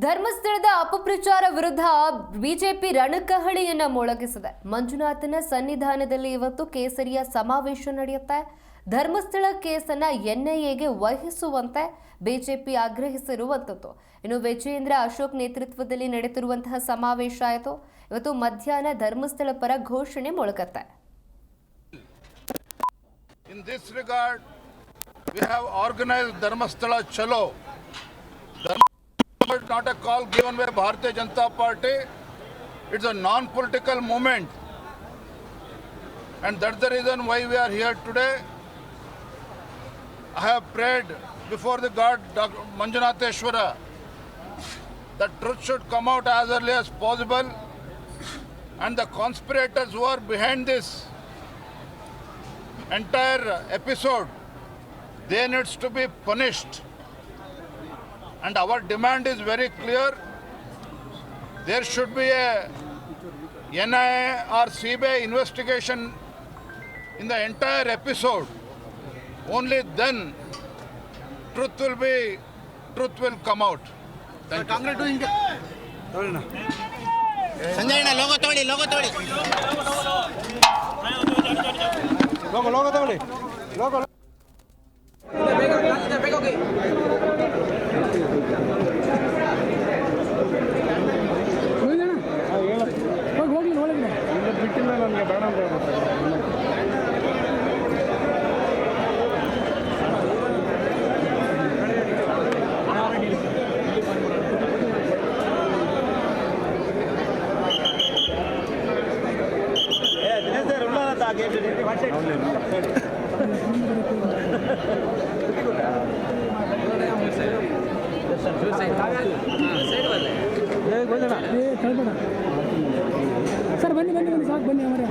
ಧರ್ಮಸ್ಥಳದ ಅಪಪ್ರಚಾರ ವಿರುದ್ಧ ಬಿಜೆಪಿ ರಣಕಹಳಿಯನ್ನ ಮೊಳಗಿಸಿದೆ. ಮಂಜುನಾಥನ ಸನ್ನಿಧಾನದಲ್ಲಿ ಇವತ್ತು ಕೇಸರಿಯ ಸಮಾವೇಶ ನಡೆಯುತ್ತೆ. ಧರ್ಮಸ್ಥಳ ಕೇಸನ್ನ ಎನ್ಐಎಗೆ ವಹಿಸುವಂತೆ ಬಿಜೆಪಿ ಆಗ್ರಹಿಸಿರುವಂಥದ್ದು ಇನ್ನು ವಿಜಯೇಂದ್ರ ಅಶೋಕ್ ನೇತೃತ್ವದಲ್ಲಿ ನಡೆದಿರುವಂತಹ ಸಮಾವೇಶ ಆಯಿತು. ಇವತ್ತು ಮಧ್ಯಾಹ್ನ ಧರ್ಮಸ್ಥಳ ಪರ ಘೋಷಣೆ ಮೊಳಗತ್ತೆ. In this regard, we. Not a call given by Bharatiya Janata Party. It's a non-political movement. And that's the reason why we are here today. I have prayed before the God, Dr. Manjunatheshwara, that truth should come out as early as possible. And the conspirators who are behind this entire episode they needs to be punished and our demand is very clear there should be a NIA or CBI investigation in the entire episode only then truth will be truth will come out thank you Sanjay ಅಣ್ಣ logo ತಗೊಳ್ಳಿ logo ತಗೊಳ್ಳಿ logo logo ತಗೊಳ್ಳಿ logo sir ಬನ್ನಿ ಬನ್ನಿ ಬನ್ನಿ ಸಾಕು ಬನ್ನಿ ಅವರೇ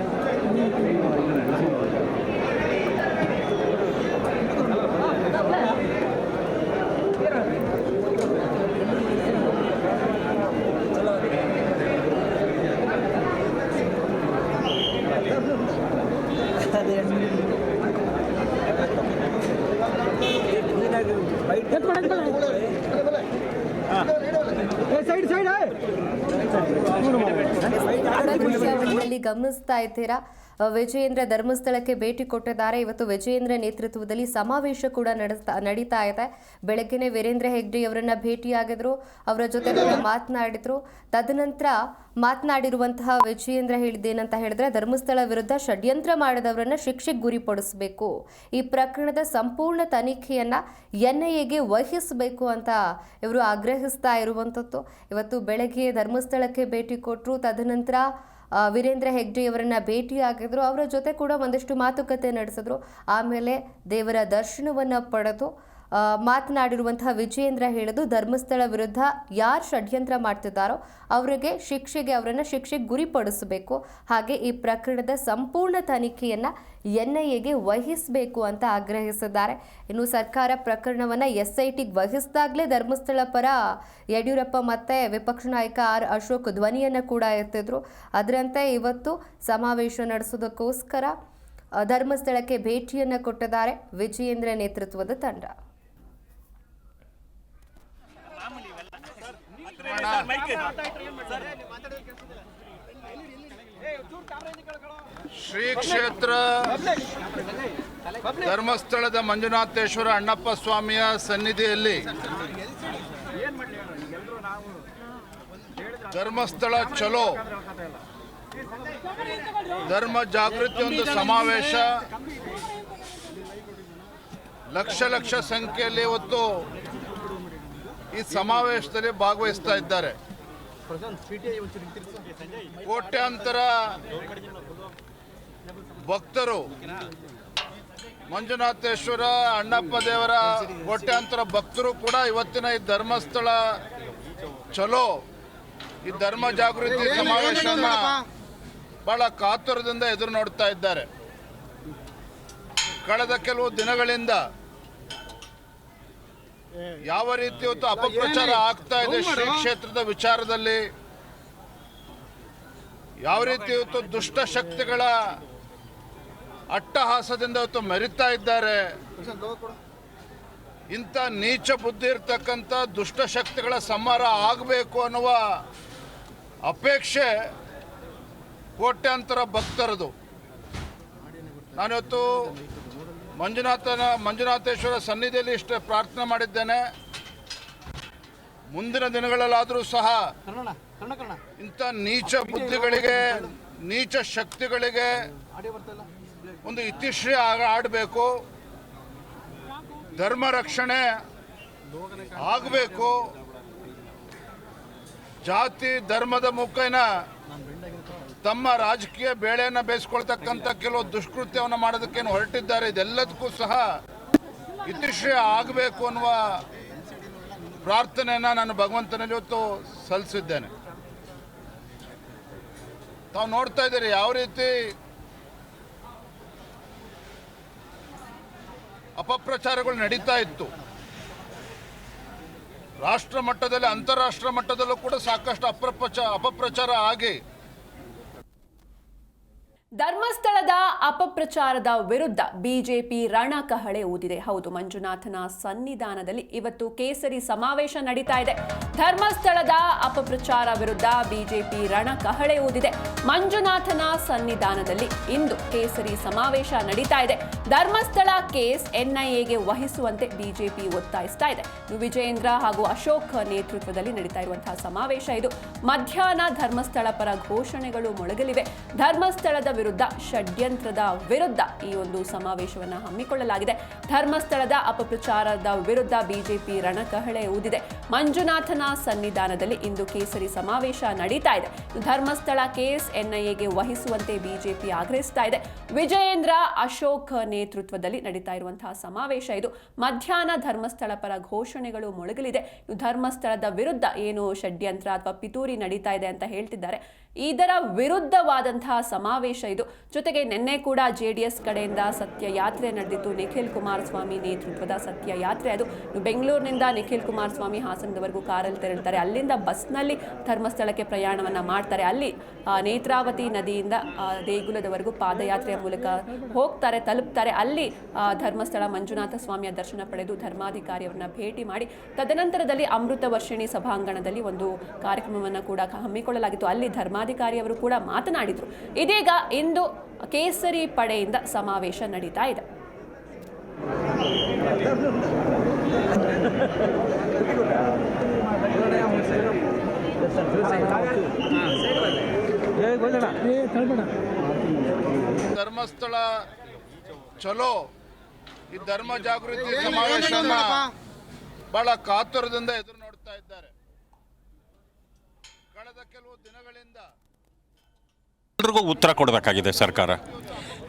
ಗಮನಿಸ್ತಾ ಇದ್ದೀರಾ? ವಿಜಯೇಂದ್ರ ಧರ್ಮಸ್ಥಳಕ್ಕೆ ಭೇಟಿ ಕೊಟ್ಟಿದ್ದಾರೆ. ಇವತ್ತು ವಿಜಯೇಂದ್ರ ನೇತೃತ್ವದಲ್ಲಿ ಸಮಾವೇಶ ಕೂಡ ನಡೆಸ್ತಾ, ನಡೀತಾ ಇದೆ. ಬೆಳಗ್ಗೆನೆ ವೀರೇಂದ್ರ ಹೆಗ್ಡೆ ಅವರನ್ನ ಭೇಟಿಯಾಗಿದ್ರು. ಅವರ ಜೊತೆ ಮಾತನಾಡಿದ್ರು. ತದನಂತರ ಮಾತನಾಡಿರುವಂತಹ ವಿಜಯೇಂದ್ರ ಹೇಳಿದ್ದೇನಂತ ಹೇಳಿದ್ರೆ, ಧರ್ಮಸ್ಥಳ ವಿರುದ್ಧ ಷಡ್ಯಂತ್ರ ಮಾಡಿದವರನ್ನ ಶಿಕ್ಷೆಗೆ ಗುರಿಪಡಿಸಬೇಕು ಈ ಪ್ರಕರಣದ ಸಂಪೂರ್ಣ ತನಿಖೆಯನ್ನ ಎನ್ಐಎಗೆ ವಹಿಸಬೇಕು ಅಂತ ಇವರು ಆಗ್ರಹಿಸ್ತಾ ಇರುವಂಥದ್ದು. ಇವತ್ತು ಬೆಳಗ್ಗೆ ಧರ್ಮಸ್ಥಳಕ್ಕೆ ಭೇಟಿ ಕೊಟ್ಟರು ತದನಂತರ ವೀರೇಂದ್ರ ಹೆಗ್ಡೆಯವರನ್ನ ಭೇಟಿಯಾಗಿದ್ರು ಅವರ ಜೊತೆ ಕೂಡ ಒಂದಷ್ಟು ಮಾತುಕತೆ ನಡೆಸಿದ್ರು. ಆಮೇಲೆ ದೇವರ ದರ್ಶನವನ್ನ ಪಡೆದು ಮಾತನಾಡಿರುವಂತಹ ವಿಜಯೇಂದ್ರ ಹೇಳೋದು ಧರ್ಮಸ್ಥಳ ವಿರುದ್ಧ ಯಾರು ಷಡ್ಯಂತ್ರ ಮಾಡ್ತಿದ್ದಾರೋ ಅವರಿಗೆ ಶಿಕ್ಷೆಗೆ ಅವರನ್ನು ಶಿಕ್ಷೆಗೆ ಗುರಿಪಡಿಸಬೇಕು. ಹಾಗೆ ಈ ಪ್ರಕರಣದ ಸಂಪೂರ್ಣ ತನಿಖೆಯನ್ನು ಎನ್ ಐ ಎಗೆ ವಹಿಸಬೇಕು ಅಂತ ಆಗ್ರಹಿಸಿದ್ದಾರೆ. ಇನ್ನು ಸರ್ಕಾರ ಪ್ರಕರಣವನ್ನು ಎಸ್ ಐ ಟಿಗೆ ವಹಿಸಿದಾಗಲೇ ಧರ್ಮಸ್ಥಳ ಪರ ಯಡಿಯೂರಪ್ಪ ಮತ್ತು ವಿಪಕ್ಷ ನಾಯಕ ಆರ್ ಅಶೋಕ್ ಧ್ವನಿಯನ್ನು ಕೂಡ ಎತ್ತಿದ್ರು. ಅದರಂತೆ ಇವತ್ತು ಸಮಾವೇಶ ನಡೆಸೋದಕ್ಕೋಸ್ಕರ ಧರ್ಮಸ್ಥಳಕ್ಕೆ ಭೇಟಿಯನ್ನು ಕೊಟ್ಟಿದ್ದಾರೆ ವಿಜಯೇಂದ್ರ ನೇತೃತ್ವದ ತಂಡ. ಶ್ರೀ ಕ್ಷೇತ್ರ ಧರ್ಮಸ್ಥಳದ ಮಂಜುನಾಥೇಶ್ವರ ಅಣ್ಣಪ್ಪ ಸ್ವಾಮಿಯ ಸನ್ನಿಧಿಯಲ್ಲಿ ಧರ್ಮಸ್ಥಳ ಚಲೋ. ಧರ್ಮ ಜಾಗೃತಿ ಒಂದು ಸಮಾವೇಶ. ಲಕ್ಷ ಲಕ್ಷ ಸಂಖ್ಯೆಯಲ್ಲಿ ಇವತ್ತು ಈ ಸಮಾವೇಶದಲ್ಲಿ ಭಾಗವಹಿಸ್ತಾ ಇದ್ದಾರೆ. ಕೋಟ್ಯಾಂತರ ಭಕ್ತರು ಮಂಜುನಾಥೇಶ್ವರ ಅಣ್ಣಪ್ಪ ದೇವರ ಕೋಟ್ಯಾಂತರ ಭಕ್ತರು ಕೂಡ ಇವತ್ತಿನ ಈ ಧರ್ಮಸ್ಥಳ ಚಲೋ. ಈ ಧರ್ಮ ಜಾಗೃತಿ ಸಮಾವೇಶನ ಬಹಳ ಕಾತುರದಿಂದ ಎದುರು ನೋಡ್ತಾ ಇದ್ದಾರೆ. ಕಳೆದ ಕೆಲವು ದಿನಗಳಿಂದ ಯಾವ ರೀತಿ ಇವತ್ತು ಅಪಪ್ರಚಾರ ಆಗ್ತಾ ಇದೆ ಶ್ರೀ ಕ್ಷೇತ್ರದ ವಿಚಾರದಲ್ಲಿ? ಯಾವ ರೀತಿ ಇವತ್ತು ದುಷ್ಟ ಶಕ್ತಿಗಳ ಅಟ್ಟಹಾಸದಿಂದ ಇವತ್ತು ಮೆರಿತಾ ಇದ್ದಾರೆ? ಇಂಥ ನೀಚ ಬುದ್ಧಿ ಇರ್ತಕ್ಕಂಥ ದುಷ್ಟಶಕ್ತಿಗಳ ಸಂಹಾರ ಆಗಬೇಕು ಅನ್ನುವ ಅಪೇಕ್ಷೆ ಕೋಟ್ಯಾಂತರ ಭಕ್ತರದು. ನಾನಿವತ್ತು ಮಂಜುನಾಥನ ಮಂಜುನಾಥೇಶ್ವರ ಸನ್ನಿಧಿಯಲ್ಲಿ ಇಷ್ಟೇ ಪ್ರಾರ್ಥನೆ ಮಾಡಿದ್ದೇನೆ. ಮುಂದಿನ ದಿನಗಳಲ್ಲಾದರೂ ಸಹ ಇಂಥ ನೀಚ ಬುದ್ಧಿಗಳಿಗೆ ನೀಚ ಶಕ್ತಿಗಳಿಗೆ ಒಂದು ಇತಿಶ್ರೀ ಆಡಬೇಕು. ಧರ್ಮ ರಕ್ಷಣೆ ಆಗಬೇಕು. ಜಾತಿ ಧರ್ಮದ ಮುಖೇನ ತಮ್ಮ ರಾಜಕೀಯ ಬೇಳೆಯನ್ನು ಬೇಯಿಸ್ಕೊಳ್ತಕ್ಕಂಥ ಕೆಲವು ದುಷ್ಕೃತ್ಯವನ್ನು ಮಾಡೋದಕ್ಕೇನು ಹೊರಟಿದ್ದಾರೆ, ಇದೆಲ್ಲದಕ್ಕೂ ಸಹ ಇತಿಶ್ರೀ ಆಗಬೇಕು ಅನ್ನುವ ಪ್ರಾರ್ಥನೆಯನ್ನು ನಾನು ಭಗವಂತನಲ್ಲಿ ಇವತ್ತು ಸಲ್ಲಿಸಿದ್ದೇನೆ. ತಾವು ನೋಡ್ತಾ ಇದ್ದೀರಿ ಯಾವ ರೀತಿ ಅಪಪ್ರಚಾರಗಳು ನಡೀತಾ ಇತ್ತು. ರಾಷ್ಟ್ರ ಮಟ್ಟದಲ್ಲಿ, ಅಂತಾರಾಷ್ಟ್ರ ಮಟ್ಟದಲ್ಲೂ ಕೂಡ ಸಾಕಷ್ಟು ಅಪ್ರಪ್ರಚ ಅಪಪ್ರಚಾರ ಆಗಿ ಧರ್ಮಸ್ಥಳದ ಅಪಪ್ರಚಾರದ ವಿರುದ್ಧ ಬಿಜೆಪಿ ರಣಕಹಳೆ ಊದಿದೆ. ಹೌದು, ಮಂಜುನಾಥನ ಸನ್ನಿಧಾನದಲ್ಲಿ ಇವತ್ತು ಕೇಸರಿ ಸಮಾವೇಶ ನಡೀತಾ ಇದೆ. ಧರ್ಮಸ್ಥಳದ ಅಪಪ್ರಚಾರ ವಿರುದ್ಧ ಬಿಜೆಪಿ ರಣಕಹಳೆ ಊದಿದೆ. ಮಂಜುನಾಥನ ಸನ್ನಿಧಾನದಲ್ಲಿ ಇಂದು ಕೇಸರಿ ಸಮಾವೇಶ ನಡೀತಾ ಇದೆ. ಧರ್ಮಸ್ಥಳ ಕೇಸ್ ಎನ್ಐಎಗೆ ವಹಿಸುವಂತೆ ಬಿಜೆಪಿ ಒತ್ತಾಯಿಸ್ತಾ ಇದೆ. ವಿಜಯೇಂದ್ರ ಹಾಗೂ ಅಶೋಕ್ ನೇತೃತ್ವದಲ್ಲಿ ನಡೀತಾ ಇರುವಂತಹ ಸಮಾವೇಶ ಇದು. ಮಧ್ಯಾಹ್ನ ಧರ್ಮಸ್ಥಳ ಪರ ಘೋಷಣೆಗಳು ಮೊಳಗಲಿವೆ. ಧರ್ಮಸ್ಥಳದ ವಿರುದ್ಧ ಷಡ್ಯಂತ್ರದ ವಿರುದ್ಧ ಈ ಒಂದು ಸಮಾವೇಶವನ್ನು ಹಮ್ಮಿಕೊಳ್ಳಲಾಗಿದೆ. ಧರ್ಮಸ್ಥಳದ ಅಪಪ್ರಚಾರದ ವಿರುದ್ಧ ಬಿಜೆಪಿ ರಣಕಹಳೆ ಊದಿದೆ. ಮಂಜುನಾಥನ ಸನ್ನಿಧಾನದಲ್ಲಿ ಇಂದು ಕೇಸರಿ ಸಮಾವೇಶ ನಡೀತಾ ಇದೆ. ಧರ್ಮಸ್ಥಳ ಕೇಸ್ ಎನ್ಐಎಗೆ ವಹಿಸುವಂತೆ ಬಿಜೆಪಿ ಆಗ್ರಹಿಸ್ತಾ ಇದೆ. ವಿಜಯೇಂದ್ರ, ಅಶೋಕ್ ನೇತೃತ್ವದಲ್ಲಿ ನಡೀತಾ ಇರುವಂತಹ ಸಮಾವೇಶ ಇದು. ಮಧ್ಯಾಹ್ನ ಧರ್ಮಸ್ಥಳ ಪರ ಘೋಷಣೆಗಳು ಮೊಳಗಲಿದೆ. ಧರ್ಮಸ್ಥಳದ ವಿರುದ್ಧ ಏನು ಷಡ್ಯಂತ್ರ ಅಥವಾ ಪಿತೂರಿ ನಡೀತಾ ಇದೆ ಅಂತ ಹೇಳ್ತಿದ್ದಾರೆ. ಇದರ ವಿರುದ್ಧವಾದಂತಹ ಸಮಾವೇಶ ಇದು. ಜೊತೆಗೆ ನಿನ್ನೆ ಕೂಡ ಜೆಡಿಎಸ್ ಕಡೆಯಿಂದ ಸತ್ಯ ಯಾತ್ರೆ ನಡೆದಿತ್ತು. ನಿಖಿಲ್ ಕುಮಾರಸ್ವಾಮಿ ನೇತೃತ್ವದ ಸತ್ಯ ಯಾತ್ರೆ ಅದು. ಬೆಂಗಳೂರಿನಿಂದ ನಿಖಿಲ್ ಕುಮಾರಸ್ವಾಮಿ ಹಾಸನದವರೆಗೂ ಕಾರಲ್ಲಿ ತೆರಳುತ್ತಾರೆ ಅಲ್ಲಿಂದ ಬಸ್ನಲ್ಲಿ ಧರ್ಮಸ್ಥಳಕ್ಕೆ ಪ್ರಯಾಣವನ್ನ ಮಾಡ್ತಾರೆ. ಅಲ್ಲಿ ನೇತ್ರಾವತಿ ನದಿಯಿಂದ ದೇಗುಲದವರೆಗೂ ಪಾದಯಾತ್ರೆಯ ಮೂಲಕ ಹೋಗ್ತಾರೆ, ತಲುಪ್ತಾರೆ. ಅಲ್ಲಿ ಧರ್ಮಸ್ಥಳ ಮಂಜುನಾಥ ಸ್ವಾಮಿಯ ದರ್ಶನ ಪಡೆದು ಧರ್ಮಾಧಿಕಾರಿಯವರನ್ನ ಭೇಟಿ ಮಾಡಿ, ತದನಂತರದಲ್ಲಿ ಅಮೃತ ವರ್ಷಿಣಿ ಸಭಾಂಗಣದಲ್ಲಿ ಒಂದು ಕಾರ್ಯಕ್ರಮವನ್ನು ಕೂಡ ಹಮ್ಮಿಕೊಳ್ಳಲಾಗಿತ್ತು. ಅಲ್ಲಿ ಧರ್ಮಾಧಿಕಾರಿಯವರು ಕೂಡ ಮಾತನಾಡಿದರು ಇದೀಗ ಇಂದು ಕೇಸರಿ ಪಡೆಯಿಂದ ಸಮಾವೇಶ ನಡೀತಾ ಇದೆ ಧರ್ಮಸ್ಥಳ ಚಲೋ ಈ ಧರ್ಮ ಜಾಗೃತಿ ಸಮಾವೇಶ ಬಹಳ ಕಾತುರದಿಂದ ಎದುರು ನೋಡ್ತಾ ಇದ್ದಾರೆ ಕಳೆದ ಕೆಲವು ದಿನಗಳಿಂದ ಎಲ್ರಿಗೂ ಉತ್ತರ ಕೊಡಬೇಕಾಗಿದೆ ಸರ್ಕಾರ.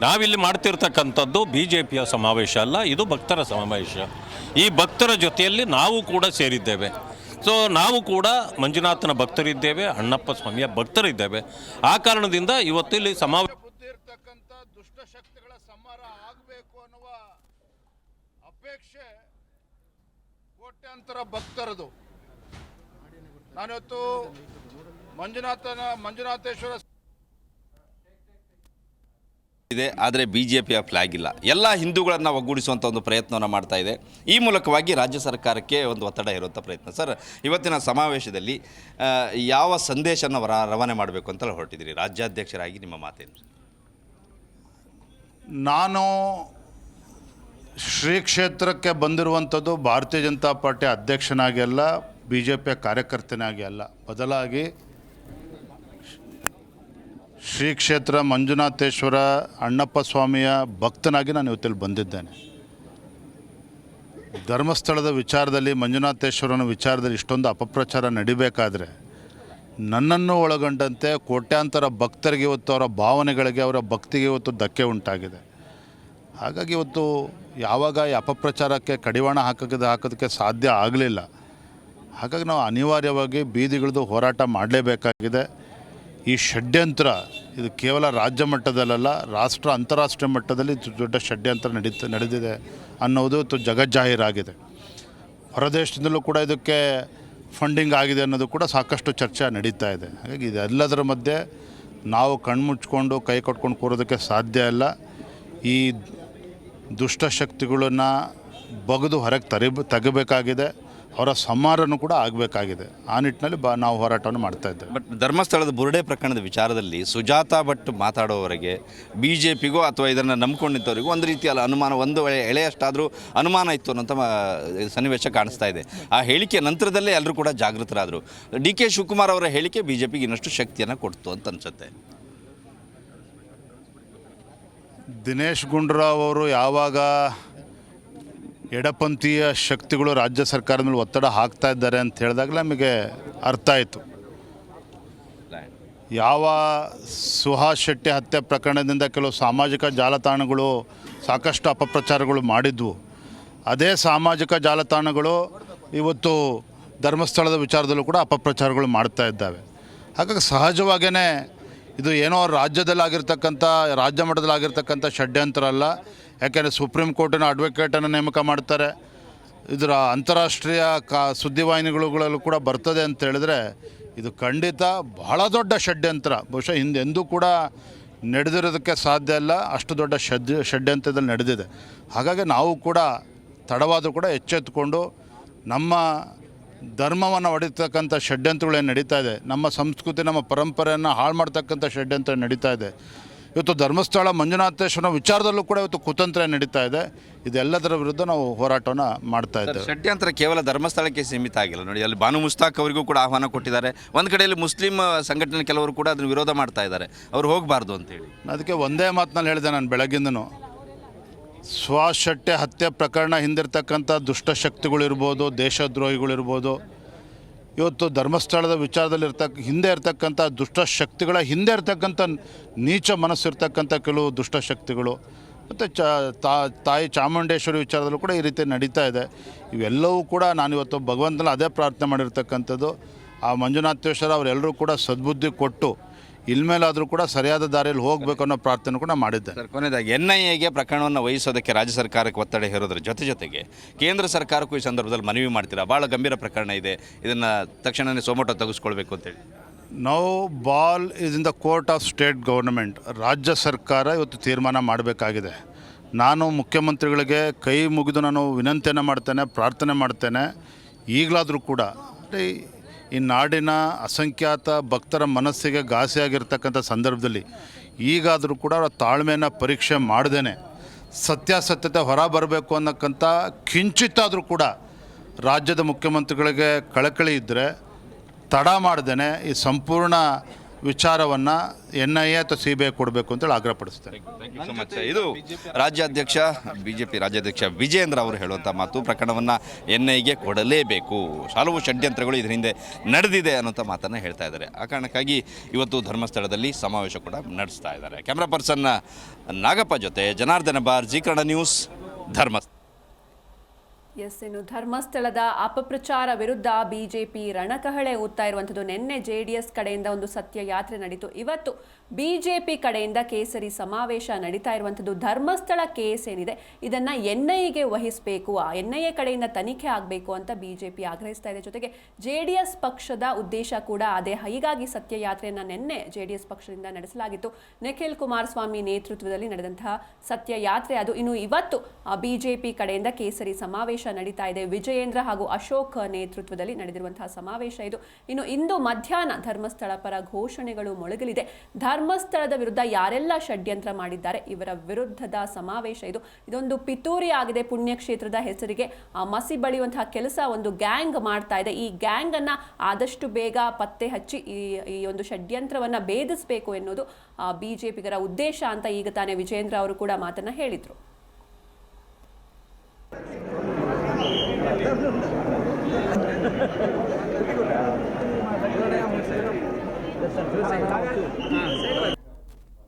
ನಾವಿಲ್ಲಿ ಮಾಡ್ತಿರ್ತಕ್ಕಂಥದ್ದು ಬಿ ಜೆ ಪಿಯ ಸಮಾವೇಶ ಅಲ್ಲ, ಇದು ಭಕ್ತರ ಸಮಾವೇಶ. ಈ ಭಕ್ತರ ಜೊತೆಯಲ್ಲಿ ನಾವು ಕೂಡ ಸೇರಿದ್ದೇವೆ. ಸೊ ನಾವು ಕೂಡ ಮಂಜುನಾಥನ ಭಕ್ತರಿದ್ದೇವೆ, ಅಣ್ಣಪ್ಪ ಸ್ವಾಮಿಯ ಭಕ್ತರಿದ್ದೇವೆ. ಆ ಕಾರಣದಿಂದ ಇವತ್ತು ಇಲ್ಲಿ ಸಮಾವೇಶ ದುಷ್ಟಶಕ್ತಿಗಳ ಸಂಹಾರ ಆಗಬೇಕು ಅನ್ನುವ ಅಪೇಕ್ಷೆ ಕೋಟ್ಯಾಂತರ ಭಕ್ತರದು. ನಾನಿವತ್ತು ಮಂಜುನಾಥನ ಮಂಜುನಾಥೇಶ್ವರ ಇದೆ, ಆದರೆ ಬಿ ಜೆ ಪಿಯ ಫ್ಲ್ಯಾಗ್ ಇಲ್ಲ. ಎಲ್ಲ ಹಿಂದೂಗಳನ್ನು ಒಗ್ಗೂಡಿಸುವಂಥ ಒಂದು ಪ್ರಯತ್ನವನ್ನು ಮಾಡ್ತಾ ಇದೆ. ಈ ಮೂಲಕವಾಗಿ ರಾಜ್ಯ ಸರ್ಕಾರಕ್ಕೆ ಒಂದು ಒತ್ತಡ ಇರುವಂಥ ಪ್ರಯತ್ನ. ಸರ್, ಇವತ್ತಿನ ಸಮಾವೇಶದಲ್ಲಿ ಯಾವ ಸಂದೇಶನ ರವಾನೆ ಮಾಡಬೇಕು ಅಂತ ಹೊರಟಿದ್ದೀರಿ? ರಾಜ್ಯಾಧ್ಯಕ್ಷರಾಗಿ ನಿಮ್ಮ ಮಾತೇನು? ನಾನು ಶ್ರೀ ಕ್ಷೇತ್ರಕ್ಕೆ ಬಂದಿರುವಂಥದ್ದು ಭಾರತೀಯ ಜನತಾ ಪಾರ್ಟಿ ಅಧ್ಯಕ್ಷನಾಗಿ ಅಲ್ಲ ಬಿ ಜೆ ಪಿಯ ಕಾರ್ಯಕರ್ತನಾಗಿ ಅಲ್ಲ. ಬದಲಾಗಿ ಶ್ರೀ ಕ್ಷೇತ್ರ ಮಂಜುನಾಥೇಶ್ವರ ಅಣ್ಣಪ್ಪ ಸ್ವಾಮಿಯ ಭಕ್ತನಾಗಿ ನಾನು ಇವತ್ತಲ್ಲಿ ಬಂದಿದ್ದೇನೆ. ಧರ್ಮಸ್ಥಳದ ವಿಚಾರದಲ್ಲಿ ಮಂಜುನಾಥೇಶ್ವರನ ವಿಚಾರದಲ್ಲಿ ಇಷ್ಟೊಂದು ಅಪಪ್ರಚಾರ ನಡಿಬೇಕಾದ್ರೆ ನನ್ನನ್ನು ಒಳಗೊಂಡಂತೆ ಕೋಟ್ಯಾಂತರ ಭಕ್ತರಿಗೆ ಇವತ್ತು ಅವರ ಭಾವನೆಗಳಿಗೆ, ಅವರ ಭಕ್ತಿಗೆ ಇವತ್ತು ಧಕ್ಕೆ ಉಂಟಾಗಿದೆ. ಹಾಗಾಗಿ ಇವತ್ತು ಯಾವಾಗ ಈ ಅಪಪ್ರಚಾರಕ್ಕೆ ಕಡಿವಾಣ ಹಾಕೋದು ಹಾಕೋದಕ್ಕೆ ಸಾಧ್ಯ ಆಗಲಿಲ್ಲ. ಹಾಗಾಗಿ ನಾವು ಅನಿವಾರ್ಯವಾಗಿ ಬೀದಿಗಿಳಿದು ಹೋರಾಟ ಮಾಡಲೇಬೇಕಾಗಿದೆ. ಈ ಷಡ್ಯಂತ್ರ, ಇದು ಕೇವಲ ರಾಜ್ಯ ಮಟ್ಟದಲ್ಲ ರಾಷ್ಟ್ರ ಅಂತಾರಾಷ್ಟ್ರೀಯ ಮಟ್ಟದಲ್ಲಿ ದೊಡ್ಡ ಷಡ್ಯಂತ್ರ ನಡೀತ, ನಡೆದಿದೆ ಅನ್ನೋದು ತು ಜಗಜ್ಜಾಹೀರಾಗಿದೆ ಹೊರದೇಶದಿಂದಲೂ ಕೂಡ ಇದಕ್ಕೆ ಫಂಡಿಂಗ್ ಆಗಿದೆ ಅನ್ನೋದು ಕೂಡ ಸಾಕಷ್ಟು ಚರ್ಚೆ ನಡೀತಾ ಇದೆ. ಹಾಗಾಗಿ ಇದೆಲ್ಲದರ ಮಧ್ಯೆ ನಾವು ಕಣ್ಮುಚ್ಕೊಂಡು ಕೈ ಕಟ್ಕೊಂಡು ಕೂರೋದಕ್ಕೆ ಸಾಧ್ಯ ಇಲ್ಲ. ಈ ದುಷ್ಟಶಕ್ತಿಗಳನ್ನು ಬಗೆದು ಹೊರಗೆ ತರಿ ತೆಗಬೇಕಾಗಿದೆ. ಅವರ ಸಂಹಾರನೂ ಕೂಡ ಆಗಬೇಕಾಗಿದೆ. ಆ ನಿಟ್ಟಿನಲ್ಲಿ ಬ ನಾವು ಹೋರಾಟವನ್ನು ಮಾಡ್ತಾ ಇದ್ದೇವೆ. ಬಟ್ ಧರ್ಮಸ್ಥಳದ ಬುರುಡೆ ಪ್ರಕರಣದ ವಿಚಾರದಲ್ಲಿ ಸುಜಾತಾ ಭಟ್ ಮಾತಾಡೋವರೆಗೆ ಬಿ ಜೆ ಪಿಗೋ ಅಥವಾ ಇದನ್ನು ನಂಬಿಕೊಂಡಿದ್ದವರಿಗೂ ಒಂದು ರೀತಿಯಲ್ಲ ಅನುಮಾನ ಒಂದು ವೇಳೆ ಎಳೆಯಷ್ಟಾದರೂ ಅನುಮಾನ ಇತ್ತು ಅನ್ನೋಂಥ ಸನ್ನಿವೇಶ ಕಾಣಿಸ್ತಾ ಇದೆ. ಆ ಹೇಳಿಕೆ ನಂತರದಲ್ಲೇ ಎಲ್ಲರೂ ಕೂಡ ಜಾಗೃತರಾದರು. ಡಿ ಕೆ ಶಿವಕುಮಾರ್ ಅವರ ಹೇಳಿಕೆ ಬಿ ಜೆ ಪಿಗೆ ಇನ್ನಷ್ಟು ಶಕ್ತಿಯನ್ನು ಕೊಡ್ತು ಅಂತ ಅನ್ಸುತ್ತೆ. ದಿನೇಶ್ ಗುಂಡೂರಾವ್ ಅವರು ಯಾವಾಗ ಎಡಪಂಥೀಯ ಶಕ್ತಿಗಳು ರಾಜ್ಯ ಸರ್ಕಾರದ ಮೇಲೆ ಒತ್ತಡ ಹಾಕ್ತಾ ಇದ್ದಾರೆ ಅಂತ ಹೇಳಿದಾಗ ನಮಗೆ ಅರ್ಥ ಆಯಿತು. ಯಾವ ಸುಹಾಸ್ ಶೆಟ್ಟಿ ಹತ್ಯೆ ಪ್ರಕರಣದಿಂದ ಕೆಲವು ಸಾಮಾಜಿಕ ಜಾಲತಾಣಗಳು ಸಾಕಷ್ಟು ಅಪಪ್ರಚಾರಗಳು ಮಾಡಿದ್ವು. ಅದೇ ಸಾಮಾಜಿಕ ಜಾಲತಾಣಗಳು ಇವತ್ತು ಧರ್ಮಸ್ಥಳದ ವಿಚಾರದಲ್ಲೂ ಕೂಡ ಅಪಪ್ರಚಾರಗಳು ಮಾಡ್ತಾ ಇದ್ದಾವೆ. ಹಾಗಾಗಿ ಸಹಜವಾಗೇ ಇದು ಏನೋ ರಾಜ್ಯದಲ್ಲಾಗಿರ್ತಕ್ಕಂಥ ರಾಜ್ಯ ಮಟ್ಟದಲ್ಲಾಗಿರ್ತಕ್ಕಂಥ ಷಡ್ಯಂತರ ಅಲ್ಲ. ಯಾಕೆಂದರೆ ಸುಪ್ರೀಂ ಕೋರ್ಟಿನ ಅಡ್ವೊಕೇಟನ್ನು ನೇಮಕ ಮಾಡ್ತಾರೆ. ಇದರ ಅಂತಾರಾಷ್ಟ್ರೀಯ ಕಾ ಸುದ್ದಿವಾಹಿನಿಗಳಲ್ಲೂ ಕೂಡ ಬರ್ತದೆ ಅಂತ ಹೇಳಿದ್ರೆ ಇದು ಖಂಡಿತ ಬಹಳ ದೊಡ್ಡ ಷಡ್ಯಂತ್ರ. ಬಹುಶಃ ಹಿಂದೆ ಎಂದೂ ಕೂಡ ನಡೆದಿರೋದಕ್ಕೆ ಸಾಧ್ಯ ಇಲ್ಲ. ಅಷ್ಟು ದೊಡ್ಡ ಷಡ್ ಷಡ್ಯಂತ್ರದಲ್ಲಿ ನಡೆದಿದೆ. ಹಾಗಾಗಿ ನಾವು ಕೂಡ ತಡವಾದರೂ ಕೂಡ ಎಚ್ಚೆತ್ತುಕೊಂಡು ನಮ್ಮ ಧರ್ಮವನ್ನು ಹೊಡಿತಕ್ಕಂಥ ಷಡ್ಯಂತ್ರಗಳೇನು ನಡೀತಾ ಇದೆ, ನಮ್ಮ ಸಂಸ್ಕೃತಿ, ನಮ್ಮ ಪರಂಪರೆಯನ್ನು ಹಾಳು ಮಾಡ್ತಕ್ಕಂಥ ಷಡ್ಯಂತ್ರ ನಡೀತಾ ಇದೆ. ಇವತ್ತು ಧರ್ಮಸ್ಥಳ ಮಂಜುನಾಥೇಶ್ವರನ ವಿಚಾರದಲ್ಲೂ ಕೂಡ ಇವತ್ತು ಕುತಂತ್ರ ನಡೀತಾ ಇದೆ. ಇದೆಲ್ಲದರ ವಿರುದ್ಧ ನಾವು ಹೋರಾಟವನ್ನು ಮಾಡ್ತಾ ಇದ್ದೇವೆ. ಷಡ್ಯಂತ್ರ ಕೇವಲ ಧರ್ಮಸ್ಥಳಕ್ಕೆ ಸೀಮಿತ ಆಗಿಲ್ಲ. ನೋಡಿ ಅಲ್ಲಿ ಬಾನು ಮುಸ್ತಾಕ್ ಅವರಿಗೂ ಕೂಡ ಆಹ್ವಾನ ಕೊಟ್ಟಿದ್ದಾರೆ. ಒಂದು ಕಡೆಯಲ್ಲಿ ಮುಸ್ಲಿಂ ಸಂಘಟನೆ ಕೆಲವರು ಕೂಡ ಅದನ್ನು ವಿರೋಧ ಮಾಡ್ತಾ ಇದ್ದಾರೆ. ಅವ್ರು ಹೋಗಬಾರ್ದು ಅಂತೇಳಿ ಅದಕ್ಕೆ ಒಂದೇ ಮಾತಿನಲ್ಲಿ ಹೇಳಿದೆ ನಾನು ಬೆಳಗ್ಗಿಂದನು. ಸ್ವಶಟ್ಯ ಹತ್ಯೆ ಪ್ರಕರಣ ಹಿಂದಿರ್ತಕ್ಕಂಥ ದುಷ್ಟಶಕ್ತಿಗಳಿರ್ಬೋದು ದೇಶದ್ರೋಹಿಗಳಿರ್ಬೋದು ಇವತ್ತು ಧರ್ಮಸ್ಥಳದ ವಿಚಾರದಲ್ಲಿ ಇರ್ತಕ್ಕ ಹಿಂದೆ ಇರ್ತಕ್ಕಂಥ ದುಷ್ಟಶಕ್ತಿಗಳ ಹಿಂದೆ ಇರ್ತಕ್ಕಂಥ ನೀಚ ಮನಸ್ಸಿರ್ತಕ್ಕಂಥ ಕೆಲವು ದುಷ್ಟಶಕ್ತಿಗಳು ಮತ್ತು ಚ ತಾಯಿ ಚಾಮುಂಡೇಶ್ವರಿ ವಿಚಾರದಲ್ಲೂ ಕೂಡ ಈ ರೀತಿ ನಡೀತಾ ಇದೆ. ಇವೆಲ್ಲವೂ ಕೂಡ ನಾನು ಇವತ್ತು ಭಗವಂತನ ಅದೇ ಪ್ರಾರ್ಥನೆ ಮಾಡಿರ್ತಕ್ಕಂಥದ್ದು. ಆ ಮಂಜುನಾಥೇಶ್ವರ ಅವರೆಲ್ಲರೂ ಕೂಡ ಸದ್ಬುದ್ಧಿ ಕೊಟ್ಟು ಇನ್ಮೇಲಾದರೂ ಕೂಡ ಸರಿಯಾದ ದಾರಿಯಲ್ಲಿ ಹೋಗಬೇಕು ಅನ್ನೋ ಪ್ರಾರ್ಥನೆ ಕೂಡ ಮಾಡಿದ್ದೆ ಸರ್ ಕೊನೆಯದಾಗಿ ಎನ್ ಐ ಎಗೆ ಪ್ರಕರಣವನ್ನು ವಹಿಸೋದಕ್ಕೆ ರಾಜ್ಯ ಸರ್ಕಾರಕ್ಕೆ ಒತ್ತಡ ಹೇರೋದ್ರ ಜೊತೆ ಜೊತೆಗೆ ಕೇಂದ್ರ ಸರ್ಕಾರಕ್ಕೂ ಈ ಸಂದರ್ಭದಲ್ಲಿ ಮನವಿ ಮಾಡ್ತೀರಾ? ಭಾಳ ಗಂಭೀರ ಪ್ರಕರಣ ಇದೆ. ಇದನ್ನು ತಕ್ಷಣವೇ ಸೊಮೋಟೋ ತೆಗೆಸ್ಕೊಳ್ಬೇಕು ಅಂತೇಳಿ now ball is in the court of state government ರಾಜ್ಯ ಸರ್ಕಾರ ಇವತ್ತು ತೀರ್ಮಾನ ಮಾಡಬೇಕಾಗಿದೆ. ನಾನು ಮುಖ್ಯಮಂತ್ರಿಗಳಿಗೆ ಕೈ ಮುಗಿದು ನಾನು ವಿನಂತಿಯನ್ನು ಮಾಡ್ತೇನೆ ಪ್ರಾರ್ಥನೆ ಮಾಡ್ತೇನೆ. ಈಗಲಾದರೂ ಕೂಡ ಈ ನಾಡಿನ ಅಸಂಖ್ಯಾತ ಭಕ್ತರ ಮನಸ್ಸಿಗೆ ಘಾಸಿಯಾಗಿರ್ತಕ್ಕಂಥ ಸಂದರ್ಭದಲ್ಲಿ ಈಗಾದರೂ ಕೂಡ ಅವರ ತಾಳ್ಮೆಯನ್ನು ಪರೀಕ್ಷೆ ಮಾಡ್ದೇ ಸತ್ಯಾಸತ್ಯತೆ ಹೊರ ಬರಬೇಕು ಅನ್ನಕ್ಕಂಥ ಕಿಂಚಿತ್ತಾದರೂ ಕೂಡ ರಾಜ್ಯದ ಮುಖ್ಯಮಂತ್ರಿಗಳಿಗೆ ಕಳಕಳಿ ಇದ್ದರೆ ತಡ ಮಾಡ್ದೇ ಈ ಸಂಪೂರ್ಣ ವಿಚಾರವನ್ನು ಎನ್ ಐ ಎ ಅಥವಾ ಸಿ ಬಿ ಐ ಕೊಡಬೇಕು ಅಂತೇಳಿ ಆಗ್ರಹಪಡಿಸ್ತಾರೆ ಸೊ ಮಚ್ ಇದು ರಾಜ್ಯಾಧ್ಯಕ್ಷ ಬಿ ಜೆ ಪಿ ರಾಜ್ಯಾಧ್ಯಕ್ಷ ವಿಜೇಂದ್ರ ಅವರು ಹೇಳುವಂಥ ಮಾತು ಪ್ರಕರಣವನ್ನು ಎನ್ ಐಗೆ ಕೊಡಲೇಬೇಕು. ಹಲವು ಷಡ್ಯಂತ್ರಗಳು ಇದರ ಹಿಂದೆ ನಡೆದಿದೆ ಅನ್ನೋಂಥ ಮಾತನ್ನು ಹೇಳ್ತಾ ಇದ್ದಾರೆ. ಆ ಕಾರಣಕ್ಕಾಗಿ ಇವತ್ತು ಧರ್ಮಸ್ಥಳದಲ್ಲಿ ಸಮಾವೇಶ ಕೂಡ ನಡೆಸ್ತಾ ಇದ್ದಾರೆ. ಕ್ಯಾಮ್ರಾ ಪರ್ಸನ್ನ ನಾಗಪ್ಪ ಜೊತೆ ಜನಾರ್ದನ ಬಾರ್ ಜೀಕರಣ ಕನ್ನಡ ನ್ಯೂಸ್ ಧರ್ಮಸ್ಥಳ. ಎಸ್ ಇನ್ನು ಧರ್ಮಸ್ಥಳದ ಅಪಪ್ರಚಾರ ವಿರುದ್ಧ ಬಿಜೆಪಿ ರಣಕಹಳೆ ಊದ್ತಾ ಇರುವಂಥದ್ದು. ನಿನ್ನೆ ಜೆ ಡಿ ಎಸ್ ಕಡೆಯಿಂದ ಒಂದು ಸತ್ಯ ಯಾತ್ರೆ ನಡೀತು. ಇವತ್ತು ಬಿಜೆಪಿ ಕಡೆಯಿಂದ ಕೇಸರಿ ಸಮಾವೇಶ ನಡೀತಾ ಇರುವಂಥದ್ದು. ಧರ್ಮಸ್ಥಳ ಕೇಸ್ ಏನಿದೆ, ಇದನ್ನ ಎನ್ ಐಗೆ ವಹಿಸಬೇಕು, ಆ ಎನ್ ಐ ಎ ಕಡೆಯಿಂದ ತನಿಖೆ ಆಗಬೇಕು ಅಂತ ಬಿಜೆಪಿ ಆಗ್ರಹಿಸ್ತಾ ಇದೆ. ಜೊತೆಗೆ ಜೆ ಪಕ್ಷದ ಉದ್ದೇಶ ಕೂಡ ಅದೇ. ಹೀಗಾಗಿ ಸತ್ಯ ಯಾತ್ರೆಯನ್ನು ನಿನ್ನೆ ಜೆ ಡಿ ಎಸ್ ಪಕ್ಷದಿಂದ ನಡೆಸಲಾಗಿತ್ತು. ನಿಖಿಲ್ ಕುಮಾರಸ್ವಾಮಿ ನೇತೃತ್ವದಲ್ಲಿ ನಡೆದಂತಹ ಸತ್ಯಯಾತ್ರೆ ಅದು. ಇನ್ನು ಇವತ್ತು ಬಿಜೆಪಿ ಕಡೆಯಿಂದ ಕೇಸರಿ ಸಮಾವೇಶ ನಡೀತಾ ಇದೆ. ವಿಜಯೇಂದ್ರ ಹಾಗೂ ಅಶೋಕ್ ನೇತೃತ್ವದಲ್ಲಿ ನಡೆದಿರುವಂತಹ ಸಮಾವೇಶ ಇದು. ಇನ್ನು ಇಂದು ಮಧ್ಯಾಹ್ನ ಧರ್ಮಸ್ಥಳ ಪರ ಘೋಷಣೆಗಳು ಮೊಳಗಲಿದೆ. ಧರ್ಮಸ್ಥಳದ ವಿರುದ್ಧ ಯಾರೆಲ್ಲ ಷಡ್ಯಂತ್ರ ಮಾಡಿದ್ದಾರೆ, ಇವರ ವಿರುದ್ಧದ ಸಮಾವೇಶ ಇದು. ಇದೊಂದು ಪಿತೂರಿ ಆಗಿದೆ ಪುಣ್ಯಕ್ಷೇತ್ರದ ಹೆಸರಿಗೆ. ಮಸಿ ಬಳಿಯುವಂತಹ ಕೆಲಸ ಒಂದು ಗ್ಯಾಂಗ್ ಮಾಡ್ತಾ ಇದೆ. ಈ ಗ್ಯಾಂಗ್ ಅನ್ನ ಆದಷ್ಟು ಬೇಗ ಪತ್ತೆ ಹಚ್ಚಿ ಈ ಈ ಒಂದು ಷಡ್ಯಂತ್ರವನ್ನ ಭೇದಿಸಬೇಕು ಎನ್ನುವುದು ಬಿಜೆಪಿಗರ ಉದ್ದೇಶ ಅಂತ ಈಗ ತಾನೇ ವಿಜೇಂದ್ರ ಅವರು ಕೂಡ ಮಾತನ್ನ ಹೇಳಿದ್ರು. 大概是嗯。